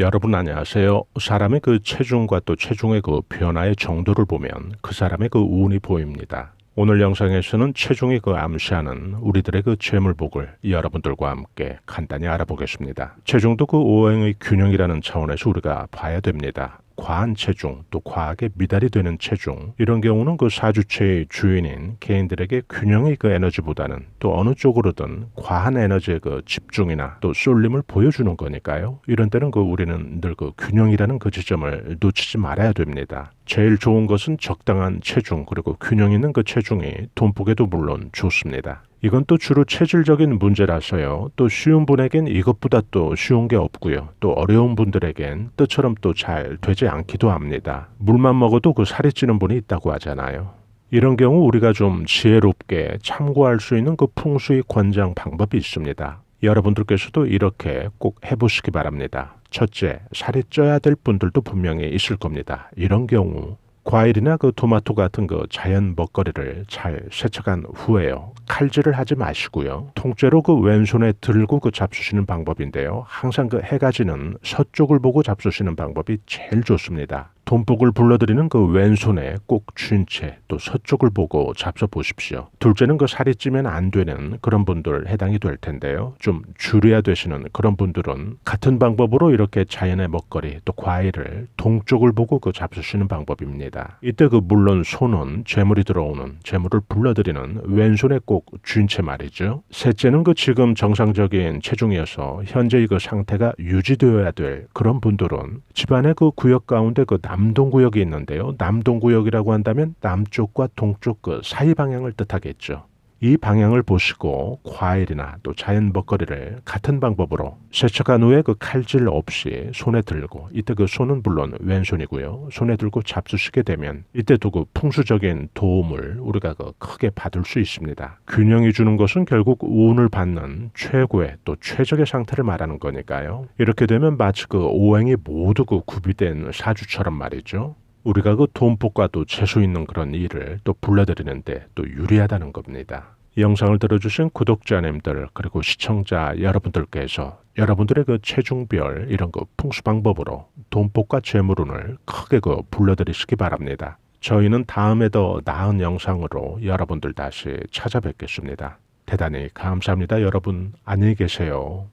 여러분 안녕하세요. 사람의 그 체중과 또 체중의 그 변화의 정도를 보면 그 사람의 그 운이 보입니다. 오늘 영상에서는 체중이 그 암시하는 우리들의 그 재물복을 여러분들과 함께 간단히 알아보겠습니다. 체중도 그 오행의 균형이라는 차원에서 우리가 봐야 됩니다. 과한 체중, 또 과하게 미달이 되는 체중 이런 경우는 그 사주체의 주인인 개인들에게 균형의 그 에너지보다는 또 어느 쪽으로든 과한 에너지의 그 집중이나 또 쏠림을 보여주는 거니까요. 이런 때는 그 우리는 늘 그 균형이라는 그 지점을 놓치지 말아야 됩니다. 제일 좋은 것은 적당한 체중 그리고 균형 있는 그 체중이 돈복에도 물론 좋습니다. 이건 또 주로 체질적인 문제라서요. 또 쉬운 분에겐 이것보다 또 쉬운 게 없고요. 또 어려운 분들에겐 뜻처럼 또 잘 되지 않기도 합니다. 물만 먹어도 그 살이 찌는 분이 있다고 하잖아요. 이런 경우 우리가 좀 지혜롭게 참고할 수 있는 그 풍수의 권장 방법이 있습니다. 여러분들께서도 이렇게 꼭 해보시기 바랍니다. 첫째, 살이 쪄야 될 분들도 분명히 있을 겁니다. 이런 경우 과일이나 그 토마토 같은 그 자연 먹거리를 잘 세척한 후에요. 칼질을 하지 마시고요. 통째로 그 왼손에 들고 그 잡수시는 방법인데요. 항상 그 해가 지는 서쪽을 보고 잡수시는 방법이 제일 좋습니다. 돈복을 불러들이는 그 왼손에 꼭 쥔 채 또 서쪽을 보고 잡숴 보십시오. 둘째는 그 살이 찌면 안 되는 그런 분들 해당이 될 텐데요. 좀 줄여야 되시는 그런 분들은 같은 방법으로 이렇게 자연의 먹거리 또 과일을 동쪽을 보고 그 잡수시는 방법입니다. 이때 그 물론 손은 재물이 들어오는 재물을 불러들이는 왼손에 꼭 쥔 채 말이죠. 셋째는 그 지금 정상적인 체중이어서 현재 그 상태가 유지되어야 될 그런 분들은 집안의 그 구역 가운데 그 남 동구역이 있는데요. 남동구역이라고 한다면 남쪽과 동쪽 그 사이 방향을 뜻하겠죠. 이 방향을 보시고 과일이나 또 자연 먹거리를 같은 방법으로 세척한 후에 그 칼질 없이 손에 들고 이때 그 손은 물론 왼손이고요. 손에 들고 잡수시게 되면 이때도 그 풍수적인 도움을 우리가 그 크게 받을 수 있습니다. 균형이 주는 것은 결국 운을 받는 최고의 또 최적의 상태를 말하는 거니까요. 이렇게 되면 마치 그 오행이 모두 그 구비된 사주처럼 말이죠. 우리가 그 돈복과 또 재수 있는 그런 일을 또 불러드리는데 또 유리하다는 겁니다. 이 영상을 들어주신 구독자님들 그리고 시청자 여러분들께서 여러분들의 그 체중별 이런 그 풍수 방법으로 돈복과 재물운을 크게 그 불러드리시기 바랍니다. 저희는 다음에 더 나은 영상으로 여러분들 다시 찾아뵙겠습니다. 대단히 감사합니다. 여러분 안녕히 계세요.